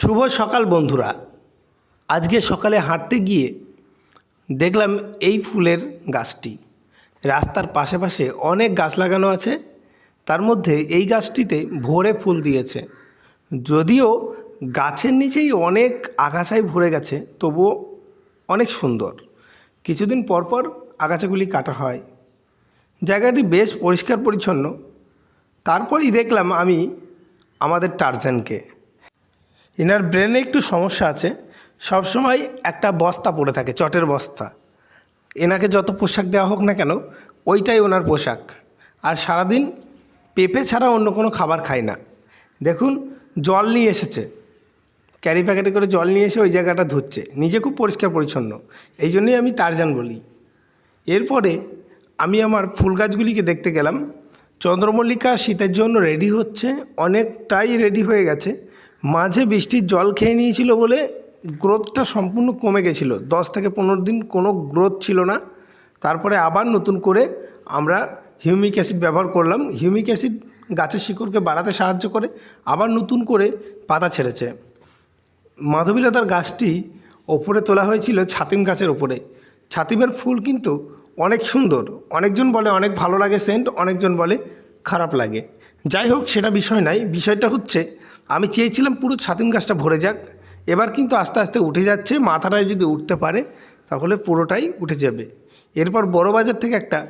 শুভ সকাল বন্ধুরা। আজকে সকালে হাঁটতে গিয়ে দেখলাম এই ফুলের গাছটি। রাস্তার পাশে পাশে অনেক গাছ লাগানো আছে। তার মধ্যে এই গাছটিতে ভরে ফুল দিয়েছে। যদিও গাছের নিচেই অনেক আগাছায় ভরে গেছে, তবুও অনেক সুন্দর। কিছুদিন পর পর আগাছাগুলি কাটা হয়। জায়গাটি বেশ পরিষ্কার পরিচ্ছন্ন। তারপরই দেখলাম আমি আমাদের টারজানকে। এনার ব্রেনে একটু সমস্যা আছে। সবসময় একটা বস্তা পড়ে থাকে, চটের বস্তা। এনাকে যত পোশাক দেওয়া হোক না কেন, ওইটাই ওনার পোশাক। আর সারাদিন পেঁপে ছাড়া অন্য কোনো খাবার খায় না। দেখুন, জল নিয়ে এসেছে। ক্যারি প্যাকেটে করে জল নিয়ে এসে ওই জায়গাটা ধুচ্ছে। নিজে খুব পরিষ্কার পরিচ্ছন্ন। এই জন্যই আমি টারজান বলি। এরপরে আমি আমার ফুল গাছগুলিকে দেখতে গেলাম। চন্দ্রমল্লিকা শীতের জন্য রেডি হচ্ছে। অনেকটাই রেডি হয়ে গেছে। মাঝে বৃষ্টির জল খেয়ে নিয়েছিল বলে গ্রোথটা সম্পূর্ণ কমে গেছিল। দশ থেকে পনেরো দিন কোনো গ্রোথ ছিল না। তারপরে আবার নতুন করে আমরা হিউমিক অ্যাসিড ব্যবহার করলাম। হিউমিক অ্যাসিড গাছের শিকড়কে বাড়াতে সাহায্য করে। আবার নতুন করে পাতা ছেড়েছে। মাধবীলতার গাছটি ওপরে তোলা হয়েছিল ছাতিম গাছের ওপরে ছাতিমের ফুল কিন্তু অনেক সুন্দর। অনেকজন বলে অনেক ভালো লাগে সেন্ট, অনেকজন বলে খারাপ লাগে। যাই হোক, সেটা বিষয় নাই। বিষয়টা হচ্ছে আমি চেয়েছিলাম পুরো ছাতিম গাছটা ভরে যাক। এবার কিন্তু আস্তে আস্তে উঠে যাচ্ছে, মাথাটায় যদি উঠতে পারে, তাহলে পুরোটাই উঠে যাবে। এরপর বড় বাজার থেকে একটা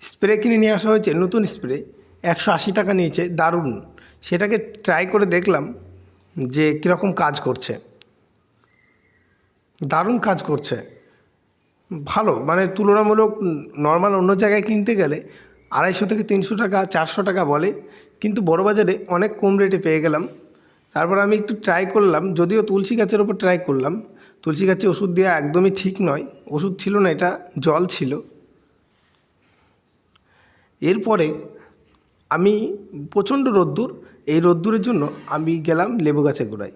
স্প্রে কিনে নিয়ে আসা হয়েছে, নতুন স্প্রে। একশো আশি টাকা নিয়েছে, দারুণ। সেটাকে ট্রাই করে দেখলাম যে কীরকম কাজ করছে। দারুণ কাজ করছে। ভালো মানে তুলনামূলক নর্মাল অন্য জায়গায় কিনতে গেলে আড়াইশো থেকে তিনশো টাকা, চারশো টাকা বলে। কিন্তু বড় বাজারে অনেক কম রেটে পেয়ে গেলাম। তারপর আমি একটু ট্রাই করলাম, যদিও তুলসী গাছের ওপর ট্রাই করলাম, তুলসী গাছে ওষুধ দেওয়া একদমই ঠিক নয়, ওষুধ ছিল না এটা, জল ছিল। এরপরে আমি প্রচণ্ড রোদ্দুর, এই রোদ্দুরের জন্য আমি গেলাম লেবু গাছে গোড়ায়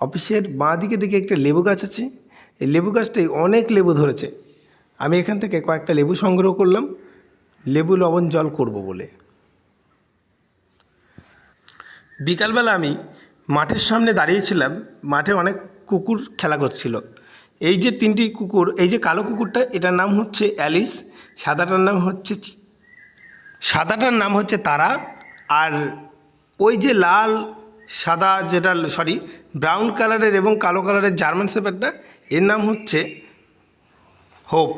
অফিসের বাঁ দিকে দিকে একটা লেবু গাছ আছে, এই লেবু গাছটাই অনেক লেবু ধরেছে। আমি এখান থেকে কয়েকটা লেবু সংগ্রহ করলাম, লেবু লবণ জল করব বলে। বিকালবেলা আমি মাঠের সামনে দাঁড়িয়েছিলাম, মাঠে অনেক কুকুর খেলা করছিল। এই যে তিনটি কুকুর, এই যে কালো কুকুরটা, এটার নাম হচ্ছে অ্যালিস, সাদাটার নাম হচ্ছে সাদাটার নাম হচ্ছে তারা, আর ওই যে লাল, সাদা যেটা, সরি, ব্রাউন কালারের এবং কালো কালারের জার্মান শেপারটা এর নাম হচ্ছে হোপ।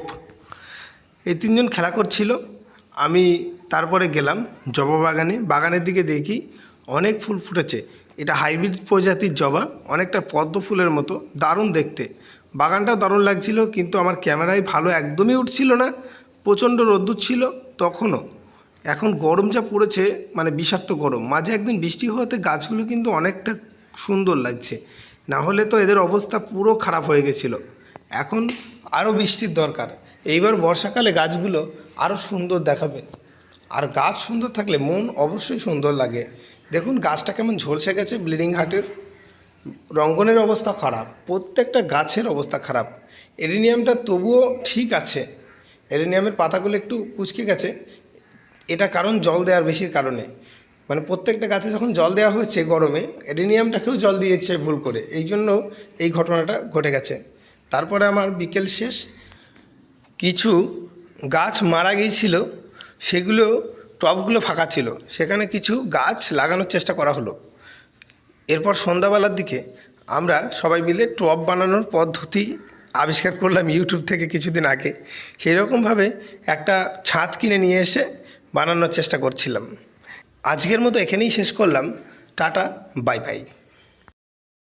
এই তিনজন খেলা করছিল। আমি তারপরে গেলাম জবা বাগানে, বাগানের দিকে দেখি অনেক ফুল ফুটেছে। এটা হাইব্রিড প্রজাতির জবা, অনেকটা পদ্ম ফুলের মতো, দারুণ দেখতে। বাগানটা দারুণ লাগছিল, কিন্তু আমার ক্যামেরায় ভালো একদমই উঠছিল না। প্রচণ্ড রোদ্দুর ছিল তখনও। এখন গরম যা পড়েছে মানে বিষাক্ত গরম। মাঝে একদিন বৃষ্টি হওয়াতে গাছগুলো কিন্তু অনেকটা সুন্দর লাগছে। না হলে তো এদের অবস্থা পুরো খারাপ হয়ে গেছিল। এখন আরও বৃষ্টির দরকার। এইবার বর্ষাকালে গাছগুলো আরও সুন্দর দেখাবে। আর গাছ সুন্দর থাকলে মন অবশ্যই সুন্দর লাগে। দেখুন, গাছটা কেমন ঝলসে গেছে ব্লিডিং হার্টের রঙ্গনের অবস্থা খারাপ, প্রত্যেকটা গাছের অবস্থা খারাপ। এরিনিয়ামটা তবুও ঠিক আছে। এরিনিয়ামের পাতাগুলো একটু কুচকে গেছে। এটা কারণ জল দেওয়ার বেশির কারণে। মানে প্রত্যেকটা গাছে যখন জল দেওয়া হয়েছে গরমে এডিনিয়ামটাকেও জল দিয়েছে ভুল করে। এই জন্য এই ঘটনাটা ঘটে গেছে। তারপরে আমার বিকেল শেষ। কিছু গাছ মারা গিয়েছিল, সেগুলো টবগুলো ফাঁকা ছিল। সেখানে কিছু গাছ লাগানোর চেষ্টা করা হলো। এরপর সন্ধ্যাবেলার দিকে আমরা সবাই মিলে টব বানানোর পদ্ধতি আবিষ্কার করলাম ইউটিউব থেকে কিছুদিন আগে। সেই রকমভাবে একটা ছাঁচ কিনে নিয়ে এসে বানানোর চেষ্টা করছিলাম। আজকের মতো এখানেই শেষ করলাম। Tata, bye bye.